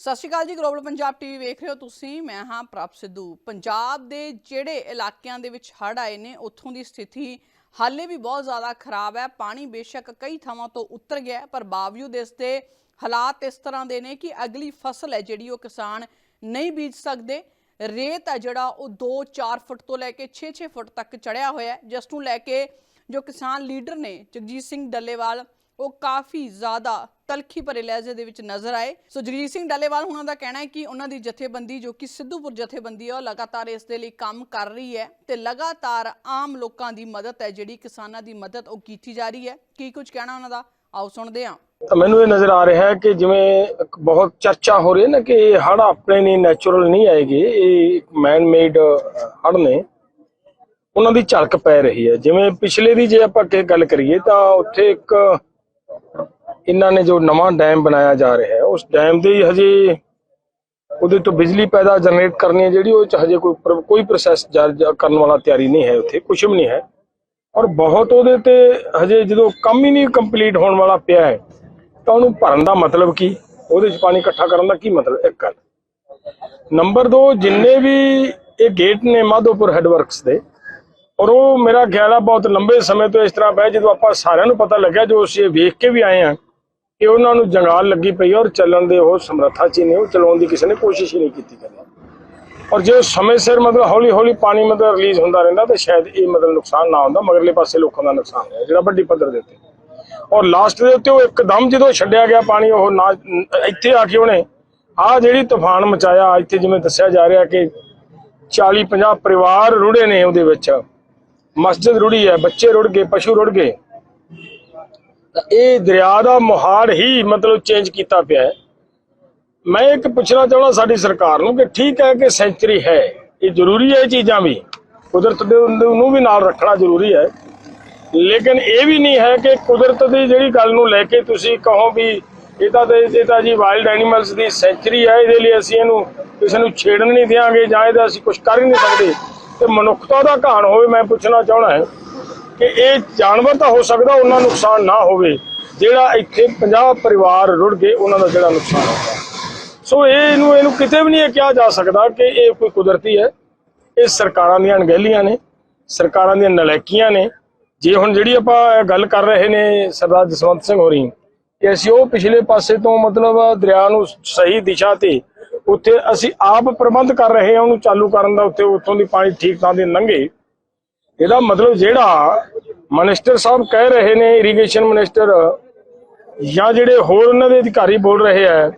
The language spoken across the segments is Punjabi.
ਸਤਿ ਸ਼੍ਰੀ ਅਕਾਲ ਜੀ ਗਲੋਬਲ ਪੰਜਾਬ ਟੀਵੀ ਵੇਖ ਰਹੇ ਹੋ ਤੁਸੀਂ। ਮੈਂ ਹਾਂ ਪ੍ਰਭ ਸਿੱਧੂ। ਪੰਜਾਬ ਦੇ ਜਿਹੜੇ ਇਲਾਕਿਆਂ ਦੇ ਵਿੱਚ ਹੜ੍ਹ ਆਏ ਨੇ, ਉੱਥੋਂ ਦੀ ਸਥਿਤੀ ਹਾਲੇ ਵੀ ਬਹੁਤ ਜ਼ਿਆਦਾ ਖਰਾਬ ਹੈ। ਪਾਣੀ ਬੇਸ਼ੱਕ ਕਈ ਥਾਵਾਂ ਤੋਂ ਉਤਰ ਗਿਆ ਪਰ ਬਾਵਜੂਦ ਇਸ ਦੇ ਹਾਲਾਤ ਇਸ ਤਰ੍ਹਾਂ ਦੇ ਨੇ ਕਿ ਅਗਲੀ ਫਸਲ ਹੈ ਜਿਹੜੀ ਉਹ ਕਿਸਾਨ ਨਹੀਂ ਬੀਜ ਸਕਦੇ। ਰੇਤ ਹੈ ਜਿਹੜਾ, ਉਹ 2-4 ਫੁੱਟ ਤੋਂ ਲੈ ਕੇ 6-6 ਫੁੱਟ ਤੱਕ ਚੜਿਆ ਹੋਇਆ ਹੈ। ਜਿਸ ਨੂੰ ਲੈ ਕੇ ਜੋ ਕਿਸਾਨ ਲੀਡਰ ਨੇ, ਜਗਜੀਤ ਸਿੰਘ ਡੱਲੇਵਾਲ ਉਹ ਕਾਫੀ ਜ਼ਿਆਦਾ ਤਲਖੀ ਭਰੇ ਲਹਿਜੇ ਦੇ ਵਿੱਚ ਨਜ਼ਰ ਆਏ। ਸੋ ਜਗਜੀਤ ਸਿੰਘ ਡੱਲੇਵਾਲ ਉਹਨਾਂ ਦਾ ਕਹਿਣਾ ਹੈ ਕਿ ਉਹਨਾਂ ਦੀ ਜਥੇਬੰਦੀ, ਜੋ ਕਿ ਸਿੱਧੂਪੁਰ ਜਥੇਬੰਦੀ ਹੈ, ਉਹ ਲਗਾਤਾਰ ਇਸ ਦੇ ਲਈ ਕੰਮ ਕਰ ਰਹੀ ਹੈ ਤੇ ਲਗਾਤਾਰ ਆਮ ਲੋਕਾਂ ਦੀ ਮਦਦ ਹੈ, ਜਿਹੜੀ ਕਿਸਾਨਾਂ ਦੀ ਮਦਦ ਉਹ ਕੀਤੀ ਜਾ ਰਹੀ ਹੈ। ਕੀ ਕੁਝ ਕਹਿਣਾ ਉਹਨਾਂ ਦਾ? ਆਓ ਸੁਣਦੇ ਹਾਂ। ਮੈਨੂੰ ਇਹ ਨਜ਼ਰ ਆ ਰਿਹਾ ਹੈ ਕਿ ਜਿਵੇਂ ਬਹੁਤ ਚਰਚਾ ਹੋ ਰਹੀ ਹੈ ਨਾ ਕਿ ਇਹ ਹੜ ਆਪਣੇ ਨਹੀਂ ਨੈਚੁਰਲ ਨਹੀਂ ਆਏਗੇ, ਇਹ ਮੈਨ ਮੇਡ ਹੜ੍ਹ ਨੇ। ਉਹਨਾਂ ਦੀ ਝਲਕ ਪੈ ਰਹੀ ਹੈ। ਜਿਵੇਂ ਪਿਛਲੇ ਦੀ ਜੇ ਆਪਾਂ ਕਿ ਗੱਲ ਕਰੀਏ ਤਾਂ ਉੱਥੇ ਇੱਕ ਇਹਨਾਂ ਨੇ ਜੋ ਨਵਾਂ ਡੈਮ ਬਣਾਇਆ ਜਾ ਰਿਹਾ ਹੈ, ਉਸ ਡੈਮ ਦੇ ਹਜੇ ਉਹਦੇ ਤੋਂ ਬਿਜਲੀ ਪੈਦਾ ਜਨਰੇਟ ਕਰਨੀ ਹੈ, ਜਿਹੜੀ ਉਹ ਚ ਹਜੇ ਕੋਈ ਕੋਈ ਪ੍ਰੋਸੈਸ ਕਰਨ ਵਾਲਾ ਤਿਆਰੀ ਨਹੀਂ ਹੈ ਉੱਥੇ ਕੁਝ ਵੀ ਨਹੀਂ ਹੈ। ਔਰ ਬਹੁਤ ਉਹਦੇ ਤੇ ਹਜੇ ਜਦੋਂ ਕੰਮ ਹੀ ਨਹੀਂ ਕੰਪਲੀਟ ਹੋਣ ਵਾਲਾ ਪਿਆ ਹੈ, ਤਾਂ ਉਹਨੂੰ ਭਰਨ ਦਾ ਮਤਲਬ ਕੀ? ਉਹਦੇ 'ਚ ਪਾਣੀ ਇਕੱਠਾ ਕਰਨ ਦਾ ਕੀ ਮਤਲਬ? ਇੱਕ ਗੱਲ। ਨੰਬਰ 2 ਜਿੰਨੇ ਵੀ ਇਹ ਗੇਟ ਨੇ ਮਾਧੋਪੁਰ ਹੈਡਵਰਕਸ ਦੇ ਔਰ ਉਹ ਮੇਰਾ ਖਿਆਲ ਆ ਬਹੁਤ ਲੰਬੇ ਸਮੇਂ ਤੋਂ ਇਸ ਤਰ੍ਹਾਂ ਪਿਆ ਜਦੋਂ ਆਪਾਂ ਸਾਰਿਆਂ ਨੂੰ ਪਤਾ ਲੱਗਿਆ ਜੋ ਅਸੀਂ ਵੇਖ ਕੇ ਵੀ ਆਏ ਆ ਕਿ ਉਹਨਾਂ ਨੂੰ ਜੰਗਾਲ ਲੱਗੀ ਪਈ ਔਰ ਚੱਲਣ ਦੇ ਉਹ ਸਮਰੱਥਾ 'ਚ ਨਹੀਂ ਉਹ ਚਲਾਉਣ ਦੀ ਕਿਸੇ ਨੇ ਕੋਸ਼ਿਸ਼ ਹੀ ਨਹੀਂ ਕੀਤੀ ਕਦੇ। ਔਰ ਜੇ ਸਮੇਂ ਸਿਰ ਮਤਲਬ ਹੌਲੀ ਹੌਲੀ ਪਾਣੀ ਮਤਲਬ ਰਿਲੀਜ਼ ਹੁੰਦਾ ਰਹਿੰਦਾ ਤਾਂ ਸ਼ਾਇਦ ਇਹ ਮਤਲਬ ਨੁਕਸਾਨ ਨਾ ਹੁੰਦਾ, ਮਗਰਲੇ ਪਾਸੇ ਲੋਕਾਂ ਦਾ ਨੁਕਸਾਨ ਹੈ, ਜਿਹੜਾ ਵੱਡੀ ਪੱਧਰ ਦੇ ਉੱਤੇ। ਔਰ ਲਾਸਟ ਦੇ ਉੱਤੇ ਉਹ ਇੱਕਦਮ ਜਦੋਂ ਛੱਡਿਆ ਗਿਆ ਪਾਣੀ, ਉਹ ਨਾ, ਇੱਥੇ ਆ ਕੇ ਉਹਨੇ ਆ ਜਿਹੜੀ ਤੂਫਾਨ ਮਚਾਇਆ, ਇੱਥੇ ਜਿਵੇਂ ਦੱਸਿਆ ਜਾ ਰਿਹਾ ਕਿ 40 50 ਪਰਿਵਾਰ ਰੁੜੇ ਨੇ ਉਹਦੇ ਵਿੱਚ। ਮਸਜਿਦ ਰੁੜੀ ਹੈ, ਬੱਚੇ ਰੁੜ ਗਏ, ਪਸ਼ੂ ਰੁੜ ਗਏ। ਇਹ ਦਰਿਆ ਦਾ ਮੁਹਾਰ ਹੀ ਮਤਲਬ ਚੇਂਜ ਕੀਤਾ ਪਿਆ ਹੈ। ਮੈਂ ਇੱਕ ਪੁੱਛਣਾ ਚਾਹੁੰਦਾ ਸਾਡੀ ਸਰਕਾਰ ਨੂੰ ਕਿ ਠੀਕ ਹੈ ਕਿ ਸੈਂਚਰੀ ਹੈ? ਇਹ ਜ਼ਰੂਰੀ ਹੈ ਇਹ ਚੀਜ਼ਾਂ ਵੀ? ਕੁਦਰਤ ਦੇ ਨੂੰ ਵੀ ਨਾਲ ਰੱਖਣਾ ਜ਼ਰੂਰੀ ਹੈ। ਲੇਕਿਨ ਇਹ ਵੀ ਨਹੀਂ ਹੈ ਕਿ ਕੁਦਰਤ ਦੀ ਜਿਹੜੀ ਗੱਲ ਨੂੰ ਲੈ ਕੇ ਤੁਸੀਂ ਕਹੋ ਵੀ ਇਹ ਤਾਂ ਇਹ ਤਾਂ ਜੀ ਵਾਈਲਡ ਐਨੀਮਲਸ ਦੀ ਸੈਂਚਰੀ ਹੈ, ਇਹਦੇ ਲਈ ਅਸੀਂ ਇਹਨੂੰ ਕਿਸੇ ਨੂੰ ਛੇੜਨ ਨਹੀਂ ਦਿਆਂਗੇ ਜਾਂ ਇਹਦਾ ਅਸੀਂ ਕੁਝ ਕਰ ਹੀ ਨਹੀਂ ਸਕਦੇ। ਤੇ ਮਨੁੱਖਤਾ ਦਾ ਘਾਣ ਹੋਵੇ, ਮੈਂ ਪੁੱਛਣਾ ਚਾਹਣਾ ਹੈ ਕਿ ਇਹ ਜਾਨਵਰ ਤਾਂ ਹੋ ਸਕਦਾ ਉਹਨਾਂ ਨੁਕਸਾਨ ਨਾ ਹੋਵੇ, ਜਿਹੜਾ ਇੱਥੇ 50 ਪਰਿਵਾਰ ਰੁੜ ਗਏ, ਉਹਨਾਂ ਦਾ ਜਿਹੜਾ ਨੁਕਸਾਨ ਹੋਇਆ ਸੋ ਇਹ ਇਹਨੂੰ ਇਹਨੂੰ ਕਿਤੇ ਵੀ ਨਹੀਂ ਕਿਹਾ ਜਾ ਸਕਦਾ ਕਿ ਇਹ ਕੋਈ ਕੁਦਰਤੀ ਹੈ। ਇਹ ਸਰਕਾਰਾਂ ਦੀਆਂ ਅਣਗਹਿਲੀਆਂ ਨੇ, ਸਰਕਾਰਾਂ ਦੀਆਂ ਨਲਾਇਕੀਆਂ ਨੇ। ਜੇ ਹੁਣ ਜਿਹੜੀ ਆਪਾਂ ਗੱਲ ਕਰ ਰਹੇ ਨੇ ਸਰਦਾਰ ਜਸਵੰਤ ਸਿੰਘ ਹੋਰੀ, ਕਿ ਅਸੀਂ ਉਹ ਪਿਛਲੇ ਪਾਸੇ ਤੋਂ ਮਤਲਬ ਦਰਿਆ ਨੂੰ ਸਹੀ ਦਿਸ਼ਾ ਤੇ ਉੱਥੇ ਅਸੀਂ ਆਪ ਪ੍ਰਬੰਧ ਕਰ ਰਹੇ ਹਾਂ, ਉਹਨੂੰ ਚਾਲੂ ਕਰਨ ਦਾ, ਉੱਥੇ ਉੱਥੋਂ ਦੀ ਪਾਣੀ ਠੀਕ ਤਾਂ ਦੇ ਲੰਘੇ। ਇਹਦਾ ਮਤਲਬ ਜਿਹੜਾ ਮਿਨਿਸਟਰ ਸਾਹਿਬ ਕਹਿ ਰਹੇ ਨੇ ਇਰੀਗੇਸ਼ਨ ਮਿਨਿਸਟਰ, ਜਾਂ ਜਿਹੜੇ ਹੋਰ ਉਹਨਾਂ ਦੇ ਅਧਿਕਾਰੀ ਬੋਲ ਰਹੇ ਆ,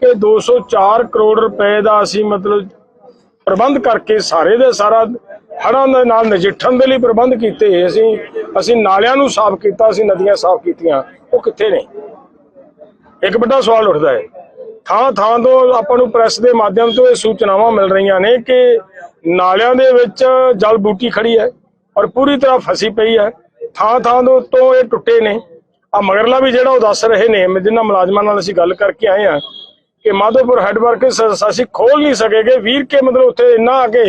ਕਿ 204 ਕਰੋੜ ਰੁਪਏ ਦਾ ਅਸੀਂ ਮਤਲਬ ਪ੍ਰਬੰਧ ਕਰਕੇ ਸਾਰੇ ਦੇ ਸਾਰਾ ਹੜ੍ਹਾਂ ਦੇ ਨਾਲ ਨਜਿੱਠਣ ਦੇ ਲਈ ਪ੍ਰਬੰਧ ਕੀਤੇ। ਅਸੀਂ ਅਸੀਂ ਨਾਲਿਆਂ ਨੂੰ ਸਾਫ਼ ਕੀਤਾ, ਅਸੀਂ ਨਦੀਆਂ ਸਾਫ਼ ਕੀਤੀਆਂ। ਉਹ ਕਿੱਥੇ ਨੇ? ਇੱਕ ਵੱਡਾ ਸਵਾਲ ਉੱਠਦਾ ਹੈ। ਥਾਂ ਥਾਂ ਤੋਂ ਆਪਾਂ ਨੂੰ ਪ੍ਰੈਸ ਦੇ ਮਾਧਿਅਮ ਤੋਂ ਇਹ ਸੂਚਨਾਵਾਂ ਮਿਲ ਰਹੀਆਂ ਨੇ ਕਿ ਨਾਲਿਆਂ ਦੇ ਵਿੱਚ ਜਲ ਬੂਟੀ ਖੜੀ ਹੈ ਔਰ ਪੂਰੀ ਤਰ੍ਹਾਂ ਫਸੀ ਪਈ ਹੈ। ਥਾਂ ਥਾਂ ਤੋਂ ਇਹ ਟੁੱਟੇ ਨੇ। ਆ ਮਗਰਲਾ ਵੀ ਜਿਹੜਾ ਉਹ ਦੱਸ ਰਹੇ ਨੇ ਜਿਨ੍ਹਾਂ ਮੁਲਾਜ਼ਮਾਂ ਨਾਲ ਅਸੀਂ ਗੱਲ ਕਰਕੇ ਆਏ ਆ ਕਿ ਮਾਧੋਪੁਰ ਹੈਡਵਰਕਸ ਅਸੀਂ ਖੋਲ ਨਹੀਂ ਸਕੇਗੇ ਵੀਰ ਕੇ ਮਤਲਬ ਉੱਥੇ ਇੰਨਾ ਆ ਕੇ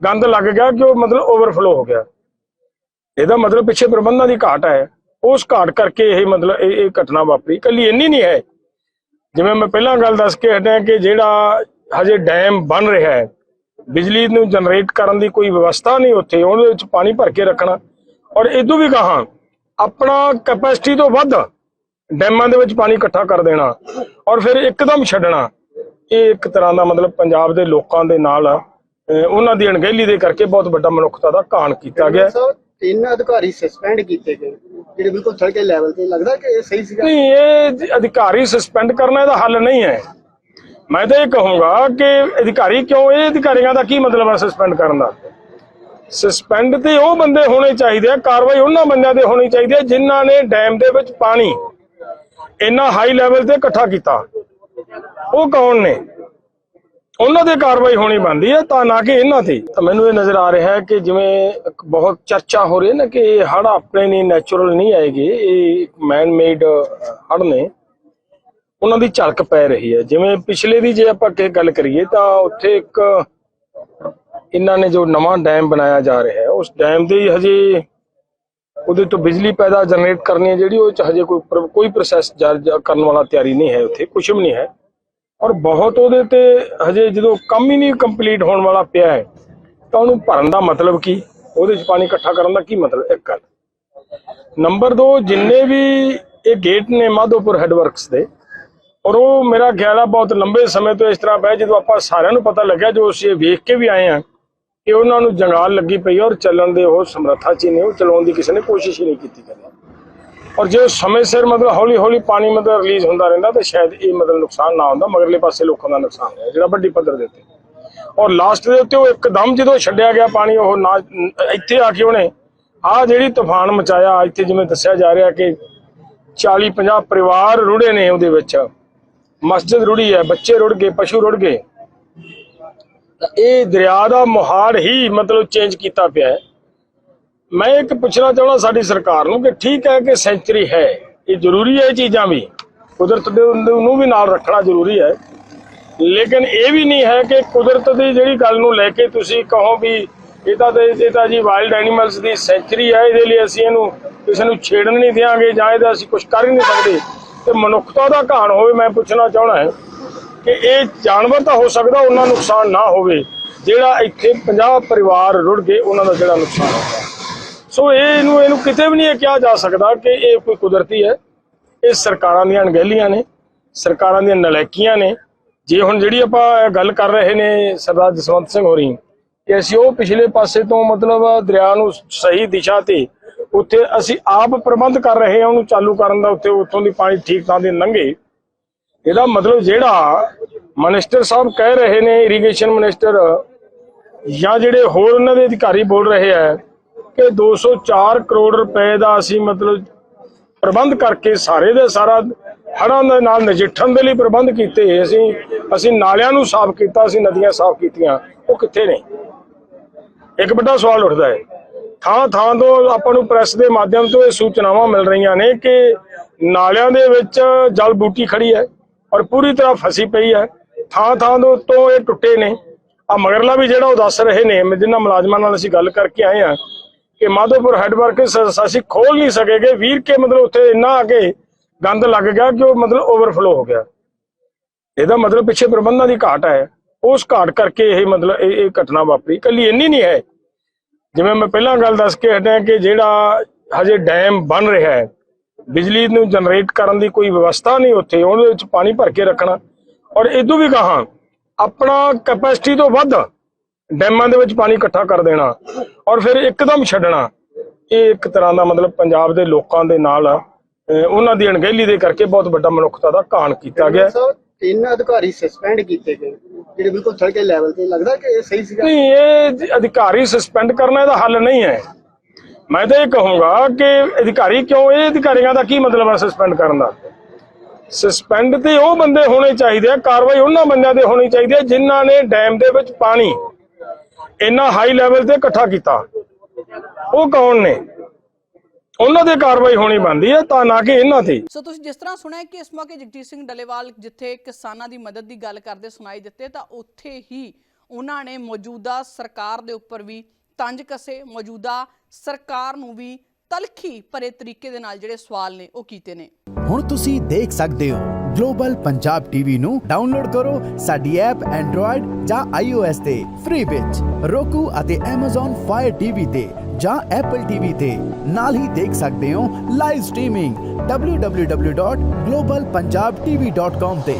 ਗੰਦ ਲੱਗ ਗਿਆ ਕਿ ਉਹ ਮਤਲਬ ਓਵਰਫਲੋ ਹੋ ਗਿਆ। ਇਹਦਾ ਮਤਲਬ ਪਿੱਛੇ ਪ੍ਰਬੰਧਾਂ ਦੀ ਘਾਟ ਹੈ। ਉਸ ਘਾਟ ਕਰਕੇ ਇਹ ਮਤਲਬ ਇਹ ਇਹ ਘਟਨਾ ਵਾਪਰੀ। ਕੱਲੀ ਇੰਨੀ ਨਹੀਂ ਹੈ। ਜਿਵੇਂ ਮੈਂ ਪਹਿਲਾਂ ਗੱਲ ਦੱਸ ਕੇ ਹਟਿਆ ਕਿ ਜਿਹੜਾ ਹਜੇ ਡੈਮ ਬਣ ਰਿਹਾ ਹੈ, ਬਿਜਲੀ ਨੂੰ ਜਨਰੇਟ ਕਰਨ ਦੀ ਕੋਈ ਵਿਵਸਥਾ ਨਹੀਂ ਉੱਥੇ, ਉਹਦੇ ਵਿੱਚ ਪਾਣੀ ਭਰ ਕੇ ਰੱਖਣਾ। ਔਰ ਇਦੋਂ ਵੀ ਕਹਾ ਆਪਣਾ ਕੈਪੈਸਿਟੀ ਤੋਂ ਵੱਧ ਡੈਮਾਂ ਦੇ ਵਿੱਚ ਪਾਣੀ ਇਕੱਠਾ ਕਰ ਦੇਣਾ ਔਰ ਫਿਰ ਇੱਕਦਮ ਛੱਡਣਾ। ਇਹ ਇੱਕ ਤਰ੍ਹਾਂ ਦਾ ਮਤਲਬ ਪੰਜਾਬ ਦੇ ਲੋਕਾਂ ਦੇ ਨਾਲ ਉਹਨਾਂ ਦੀ ਅਣਗਹਿਲੀ ਦੇ ਕਰਕੇ ਬਹੁਤ ਵੱਡਾ ਮਨੁੱਖਤਾ ਦਾ ਘਾਣ ਕੀਤਾ ਗਿਆ। ਤਿੰਨ ਅਧਿਕਾਰੀ ਸਸਪੈਂਡ ਕੀਤੇ ਗਏ, ਜਿਹੜੇ ਬਿਲਕੁਲ ਥੜਕੇ ਲੈਵਲ ਤੇ, ਲੱਗਦਾ ਕਿ ਇਹ ਸਹੀ ਸੀਗਾ? ਨਹੀਂ, ਇਹ ਅਧਿਕਾਰੀ ਸਸਪੈਂਡ ਕਰਨਾ, ਇਹਦਾ ਹੱਲ ਨਹੀਂ ਹੈ। ਮੈਂ ਤਾਂ ਇਹ ਕਹੂੰਗਾ ਕਿ ਅਧਿਕਾਰੀ ਕਿਉਂ, ਇਹ ਅਧਿਕਾਰੀਆਂ ਦਾ ਕੀ ਮਤਲਬ ਹੈ ਸਸਪੈਂਡ ਕਰਨ ਦਾ? ਸਸਪੈਂਡ ਤੇ ਉਹ ਬੰਦੇ ਹੋਣੇ ਚਾਹੀਦੇ ਆ, ਕਾਰਵਾਈ ਉਹਨਾਂ ਬੰਦਿਆਂ ਤੇ ਹੋਣੀ ਚਾਹੀਦੀ ਹੈ ਜਿਨ੍ਹਾਂ ਨੇ ਡੈਮ ਦੇ ਵਿੱਚ ਪਾਣੀ ਇੰਨਾ ਹਾਈ ਲੈਵਲ ਤੇ ਇਕੱਠਾ ਕੀਤਾ। ਉਹ ਕੌਣ ਨੇ? ਉਹਨਾਂ ਦੇ ਕਾਰਵਾਈ ਹੋਣੀ ਬਣਦੀ ਹੈ, ਤਾਂ ਨਾ ਕਿ ਇਹਨਾਂ ਤੇ। ਤਾਂ ਮੈਨੂੰ ਇਹ ਨਜ਼ਰ ਆ ਰਿਹਾ ਹੈ ਕਿ ਜਿਵੇਂ ਬਹੁਤ ਚਰਚਾ ਹੋ ਰਹੀ ਹੈ ਨਾ ਕਿ ਇਹ ਹੜ੍ਹ ਆਪਣੇ ਨਹੀਂ ਨੈਚੁਰਲ ਨਹੀਂ ਆਏਗੇ। ਇਹ ਮੈਨ ਮੇਡ ਹੜ੍ਹ ਨੇ। ਉਹਨਾਂ ਦੀ ਝਲਕ ਪੈ ਰਹੀ ਹੈ। ਜਿਵੇਂ ਪਿਛਲੇ ਦੀ ਜੇ ਆਪਾਂ ਕਿ ਗੱਲ ਕਰੀਏ, ਤਾਂ ਉੱਥੇ ਇੱਕ ਇਹਨਾਂ ਨੇ ਜੋ ਨਵਾਂ ਡੈਮ ਬਣਾਇਆ ਜਾ ਰਿਹਾ ਹੈ, ਉਸ ਡੈਮ ਦੇ ਹਜੇ ਉਹਦੇ ਤੋਂ ਬਿਜਲੀ ਪੈਦਾ ਜਨਰੇਟ ਕਰਨੀ ਹੈ ਜਿਹੜੀ ਉਹ ਚ ਹਜੇ ਕੋਈ ਕੋਈ ਪ੍ਰੋਸੈਸ ਕਰਨ ਵਾਲਾ ਤਿਆਰੀ ਨਹੀਂ ਹੈ ਉੱਥੇ। ਕੁਝ ਵੀ ਨਹੀਂ ਹੈ। ਔਰ ਬਹੁਤ ਉਹਦੇ ਤੇ ਹਜੇ ਜਦੋਂ ਕੰਮ ਹੀ ਨਹੀਂ ਕੰਪਲੀਟ ਹੋਣ ਵਾਲਾ ਪਿਆ ਹੈ, ਤਾਂ ਉਹਨੂੰ ਭਰਨ ਦਾ ਮਤਲਬ ਕੀ? ਉਹਦੇ 'ਚ ਪਾਣੀ ਇਕੱਠਾ ਕਰਨ ਦਾ ਕੀ ਮਤਲਬ? ਇੱਕ ਗੱਲ। ਨੰਬਰ 2 ਜਿੰਨੇ ਵੀ ਇਹ ਗੇਟ ਨੇ ਮਾਧੋਪੁਰ ਹੈਡਵਰਕਸ ਦੇ, ਔਰ ਉਹ ਮੇਰਾ ਖਿਆਲ ਆ ਬਹੁਤ ਲੰਬੇ ਸਮੇਂ ਤੋਂ ਇਸ ਤਰ੍ਹਾਂ ਪਿਆ ਜਦੋਂ ਆਪਾਂ ਸਾਰਿਆਂ ਨੂੰ ਪਤਾ ਲੱਗਿਆ, ਜੋ ਅਸੀਂ ਇਹ ਵੇਖ ਕੇ ਵੀ ਆਏ ਆ ਕਿ ਉਹਨਾਂ ਨੂੰ ਜੰਗਾਲ ਲੱਗੀ ਪਈ ਔਰ ਚੱਲਣ ਦੇ ਉਹ ਸਮਰੱਥਾ ਚ ਹੀ ਨਹੀਂ ਉਹ ਚਲਾਉਣ ਦੀ ਕਿਸੇ ਨੇ ਕੋਸ਼ਿਸ਼ ਹੀ ਨਹੀਂ ਕੀਤੀ ਕਦੇ। ਔਰ ਜੇ ਉਹ ਸਮੇਂ ਸਿਰ ਮਤਲਬ ਹੌਲੀ ਹੌਲੀ ਪਾਣੀ ਮਤਲਬ ਰਿਲੀਜ਼ ਹੁੰਦਾ ਰਹਿੰਦਾ, ਤੇ ਸ਼ਾਇਦ ਇਹ ਮਤਲਬ ਨੁਕਸਾਨ ਨਾ ਹੁੰਦਾ, ਮਗਰਲੇ ਪਾਸੇ ਲੋਕਾਂ ਦਾ ਨੁਕਸਾਨ ਹੈ, ਜਿਹੜਾ ਵੱਡੀ ਪੱਧਰ ਦੇ ਉੱਤੇ। ਔਰ ਲਾਸਟ ਦੇ ਉੱਤੇ ਉਹ ਇੱਕਦਮ ਜਦੋਂ ਛੱਡਿਆ ਗਿਆ ਪਾਣੀ, ਉਹ ਨਾ, ਇੱਥੇ ਆ ਕੇ ਉਹਨੇ ਆ ਜਿਹੜੀ ਤੂਫਾਨ ਮਚਾਇਆ, ਇੱਥੇ ਜਿਵੇਂ ਦੱਸਿਆ ਜਾ ਰਿਹਾ ਕਿ 40 50 ਪਰਿਵਾਰ ਰੁੜੇ ਨੇ ਉਹਦੇ ਵਿੱਚ। ਮਸਜਿਦ ਰੁੜੀ ਹੈ, ਬੱਚੇ ਰੁੜ ਗਏ, ਪਸ਼ੂ ਰੁੜ ਗਏ। ਇਹ ਦਰਿਆ ਦਾ ਮੁਹਾਰ ਹੀ ਮਤਲਬ ਚੇਂਜ ਕੀਤਾ ਪਿਆ ਹੈ। ਮੈਂ ਇੱਕ ਪੁੱਛਣਾ ਚਾਹੁੰਦਾ ਸਾਡੀ ਸਰਕਾਰ ਨੂੰ ਕਿ ਠੀਕ ਹੈ ਕਿ ਸੈਂਚਰੀ ਹੈ? ਇਹ ਜ਼ਰੂਰੀ ਹੈ ਇਹ ਚੀਜ਼ਾਂ ਵੀ? ਕੁਦਰਤ ਦੇ ਨੂੰ ਵੀ ਨਾਲ ਰੱਖਣਾ ਜ਼ਰੂਰੀ ਹੈ। ਲੇਕਿਨ ਇਹ ਵੀ ਨਹੀਂ ਹੈ ਕਿ ਕੁਦਰਤ ਦੀ ਜਿਹੜੀ ਗੱਲ ਨੂੰ ਲੈ ਕੇ ਤੁਸੀਂ ਕਹੋ ਵੀ ਇਹ ਤਾਂ ਇਹ ਤਾਂ ਜੀ ਵਾਈਲਡ ਐਨੀਮਲਸ ਦੀ ਸੈਂਚਰੀ ਹੈ, ਇਹਦੇ ਲਈ ਅਸੀਂ ਇਹਨੂੰ ਕਿਸੇ ਨੂੰ ਛੇੜਨ ਨਹੀਂ ਦਿਆਂਗੇ ਜਾਂ ਇਹਦਾ ਅਸੀਂ ਕੁਝ ਕਰ ਹੀ ਨਹੀਂ ਸਕਦੇ। ਤੇ ਮਨੁੱਖਤਾ ਦਾ ਘਾਣ ਹੋਵੇ ਮੈਂ ਪੁੱਛਣਾ ਚਾਹਣਾ ਹੈ ਕਿ ਇਹ ਜਾਨਵਰ ਤਾਂ ਹੋ ਸਕਦਾ ਉਹਨਾਂ ਨੁਕਸਾਨ ਨਾ ਹੋਵੇ, ਜਿਹੜਾ ਇੱਥੇ 50 ਪਰਿਵਾਰ ਰੁੜ ਗਏ ਉਹਨਾਂ ਦਾ ਜਿਹੜਾ ਨੁਕਸਾਨ ਹੋਇਆ ਸੋ ਇਹ ਇਹਨੂੰ ਇਹਨੂੰ ਕਿਤੇ ਵੀ ਨਹੀਂ ਇਹ ਕਿਹਾ ਜਾ ਸਕਦਾ ਕਿ ਇਹ ਕੋਈ ਕੁਦਰਤੀ ਹੈ। ਇਹ ਸਰਕਾਰਾਂ ਦੀਆਂ ਅਣਗਹਿਲੀਆਂ ਨੇ, ਸਰਕਾਰਾਂ ਦੀਆਂ ਨਲਾਇਕੀਆਂ ਨੇ। ਜੇ ਹੁਣ ਜਿਹੜੀ ਆਪਾਂ ਗੱਲ ਕਰ ਰਹੇ ਨੇ ਸਰਦਾਰ ਜਸਵੰਤ ਸਿੰਘ ਹੋਰੀ, ਕਿ ਅਸੀਂ ਉਹ ਪਿਛਲੇ ਪਾਸੇ ਤੋਂ ਮਤਲਬ ਦਰਿਆ ਨੂੰ ਸਹੀ ਦਿਸ਼ਾ ਤੇ ਉੱਥੇ ਅਸੀਂ ਆਪ ਪ੍ਰਬੰਧ ਕਰ ਰਹੇ ਹਾਂ, ਉਹਨੂੰ ਚਾਲੂ ਕਰਨ ਦਾ ਉੱਥੇ ਉੱਥੋਂ ਦੀ ਪਾਣੀ ਠੀਕ ਤਾਂ ਦੇ ਲੰਘੇ। ਇਹਦਾ ਮਤਲਬ ਜਿਹੜਾ ਮਨਿਸਟਰ ਸਾਹਿਬ ਕਹਿ ਰਹੇ ਨੇ ਇਰੀਗੇਸ਼ਨ ਮਨਿਸਟਰ, ਜਾਂ ਜਿਹੜੇ ਹੋਰ ਉਹਨਾਂ ਦੇ ਅਧਿਕਾਰੀ ਬੋਲ ਰਹੇ ਆ ਕਿ 204 ਕਰੋੜ ਰੁਪਏ ਦਾ ਅਸੀਂ ਮਤਲਬ ਪ੍ਰਬੰਧ ਕਰਕੇ ਸਾਰੇ ਦੇ ਸਾਰਾ ਹੜ੍ਹਾਂ ਦੇ ਨਾਲ ਨਜਿੱਠਣ ਦੇ ਲਈ ਪ੍ਰਬੰਧ ਕੀਤੇ ਅਸੀਂ ਅਸੀਂ ਨਾਲਿਆਂ ਨੂੰ ਸਾਫ਼ ਕੀਤਾ, ਅਸੀਂ ਨਦੀਆਂ ਸਾਫ਼ ਕੀਤੀਆਂ। ਉਹ ਕਿੱਥੇ ਨੇ? ਇੱਕ ਵੱਡਾ ਸਵਾਲ ਉੱਠਦਾ ਹੈ। ਥਾਂ ਥਾਂ ਤੋਂ ਆਪਾਂ ਨੂੰ ਪ੍ਰੈਸ ਦੇ ਮਾਧਿਅਮ ਤੋਂ ਇਹ ਸੂਚਨਾਵਾਂ ਮਿਲ ਰਹੀਆਂ ਨੇ ਕਿ ਨਾਲਿਆਂ ਦੇ ਵਿੱਚ ਜਲ ਬੂਟੀ ਖੜੀ ਹੈ ਔਰ ਪੂਰੀ ਤਰ੍ਹਾਂ ਫਸੀ ਪਈ ਹੈ। ਥਾਂ ਥਾਂ ਤੋਂ ਤੋਂ ਇਹ ਟੁੱਟੇ ਨੇ। ਆ ਮਗਰਲਾ ਵੀ ਜਿਹੜਾ ਉਹ ਦੱਸ ਰਹੇ ਨੇ ਮੈਂ ਜਿਨ੍ਹਾਂ ਮੁਲਾਜ਼ਮਾਂ ਨਾਲ ਅਸੀਂ ਗੱਲ ਕਰਕੇ ਆਏ ਆ ਕਿ ਮਾਧੋਪੁਰ ਹੈਡਵਰਕਸ ਅਸੀਂ ਖੋਲ ਨਹੀਂ ਸਕੇਗੇ। ਵੀਰ ਕੇ ਮਤਲਬ ਉੱਥੇ ਇੰਨਾ ਆ ਕੇ ਗੰਦ ਲੱਗ ਗਿਆ ਕਿ ਉਹ ਮਤਲਬ ਓਵਰਫਲੋ ਹੋ ਗਿਆ। ਇਹਦਾ ਮਤਲਬ ਪਿੱਛੇ ਪ੍ਰਬੰਧਾਂ ਦੀ ਘਾਟ ਹੈ। ਉਸ ਘਾਟ ਕਰਕੇ ਇਹ ਮਤਲਬ ਇਹ ਇਹ ਘਟਨਾ ਵਾਪਰੀ। ਕੱਲੀ ਇੰਨੀ ਨਹੀਂ ਹੈ। ਜਿਵੇਂ ਮੈਂ ਪਹਿਲਾਂ ਗੱਲ ਦੱਸ ਕੇ ਹਟਿਆ ਕਿ ਜਿਹੜਾ ਹਜੇ ਡੈਮ ਬਣ ਰਿਹਾ ਹੈ, ਬਿਜਲੀ ਨੂੰ ਜਨਰੇਟ ਕਰਨ ਦੀ ਕੋਈ ਵਿਵਸਥਾ ਨਹੀਂ ਉੱਥੇ। ਉਹਦੇ ਵਿੱਚ ਪਾਣੀ ਭਰ ਕੇ ਰੱਖਣਾ। ਔਰ ਇਦੋਂ ਵੀ ਕਹਾ, ਆਪਣਾ ਕੈਪੈਸਿਟੀ ਤੋਂ ਵੱਧ ਡੈਮਾਂ ਦੇ ਵਿੱਚ ਪਾਣੀ ਇਕੱਠਾ ਕਰ ਦੇਣਾ ਔਰ ਫਿਰ ਇੱਕਦਮ ਛੱਡਣਾ। ਇਹ ਇੱਕ ਤਰ੍ਹਾਂ ਦਾ ਮਤਲਬ ਪੰਜਾਬ ਦੇ ਲੋਕਾਂ ਦੇ ਨਾਲ ਉਹਨਾਂ ਦੀ ਅਣਗਹਿਲੀ ਦੇ ਕਰਕੇ ਬਹੁਤ ਵੱਡਾ ਮਨੁੱਖਤਾ ਦਾ ਘਾਣ ਕੀਤਾ ਗਿਆ। ਤਿੰਨ ਅਧਿਕਾਰੀ ਸਸਪੈਂਡ ਕੀਤੇ ਗਏ ਜਿਹੜੇ ਬਿਲਕੁਲ ਥੜਕੇ ਲੈਵਲ ਤੇ ਲੱਗਦਾ ਕਿ ਇਹ ਸਹੀ ਸੀਗਾ? ਨਹੀਂ ਇਹ ਅਧਿਕਾਰੀ ਸਸਪੈਂਡ ਕਰਨਾ ਇਹਦਾ ਹੱਲ ਨਹੀਂ ਹੈ। ਮੈਂ ਤਾਂ ਇਹ ਕਹੂੰਗਾ ਕਿ ਅਧਿਕਾਰੀ ਕਿਉਂ ਇਹ ਅਧਿਕਾਰੀਆਂ ਦਾ ਕੀ ਮਤਲਬ ਹੈ ਸਸਪੈਂਡ ਕਰਨ ਦਾ? ਸਸਪੈਂਡ ਤੇ ਉਹ ਬੰਦੇ ਹੋਣੇ ਚਾਹੀਦੇ ਆ ਕਾਰਵਾਈ ਉਹਨਾਂ ਬੰਦਿਆਂ ਦੇ ਹੋਣੀ ਚਾਹੀਦੀ ਹੈ ਜਿਨ੍ਹਾਂ ਨੇ ਡੈਮ ਦੇ ਵਿੱਚ ਪਾਣੀ ਇੰਨਾ ਹਾਈ ਲੈਵਲ ਤੇ ਇਕੱਠਾ ਕੀਤਾ। ਉਹ ਕੌਣ ਨੇ? ਉਹਨਾਂ ਦੇ ਕਾਰਵਾਈ ਹੋਣੀ ਬਣਦੀ ਹੈ, ਤਾਂ ਨਾ ਕਿ ਇਹਨਾਂ ਤੇ। ਸੋ ਤੁਸੀਂ ਜਿਸ ਤਰ੍ਹਾਂ ਸੁਣਿਆ ਕਿ ਇਸ ਮੌਕੇ ਜਗਜੀਤ ਸਿੰਘ ਡੱਲੇਵਾਲ ਜਿੱਥੇ ਕਿਸਾਨਾਂ ਦੀ ਮਦਦ ਦੀ ਗੱਲ ਕਰਦੇ ਸੁਣਾਈ ਦਿੱਤੇ, ਤਾਂ ਉੱਥੇ ਹੀ ਉਹਨਾਂ ਨੇ ਮੌਜੂਦਾ ਸਰਕਾਰ ਦੇ ਉੱਪਰ ਵੀ ਤੰਜ ਕਸੇ, ਮੌਜੂਦਾ ਸਰਕਾਰ ਨੂੰ ਵੀ ਤਲਖੀ ਭਰੇ ਤਰੀਕੇ ਦੇ ਨਾਲ ਜਿਹੜੇ ਸਵਾਲ ਨੇ ਉਹ ਕੀਤੇ ਨੇ। ਹੁਣ ਤੁਸੀਂ ਦੇਖ ਸਕਦੇ ਹੋ ਗਲੋਬਲ ਪੰਜਾਬ ਟੀਵੀ ਨੂੰ ਡਾਊਨਲੋਡ ਕਰੋ ਸਾਡੀ ਐਪ ਐਂਡਰੋਇਡ ਜਾਂ iOS ਤੇ ਫ੍ਰੀ ਵਿੱਚ। Roku ਅਤੇ Amazon Fire TV ਤੇ ਜਾਂ Apple TV ਤੇ। ਨਾਲ ਹੀ ਦੇਖ ਸਕਦੇ ਹੋ ਲਾਈਵ ਸਟ੍ਰੀਮਿੰਗ www.globalpunjabtv.com ਤੇ।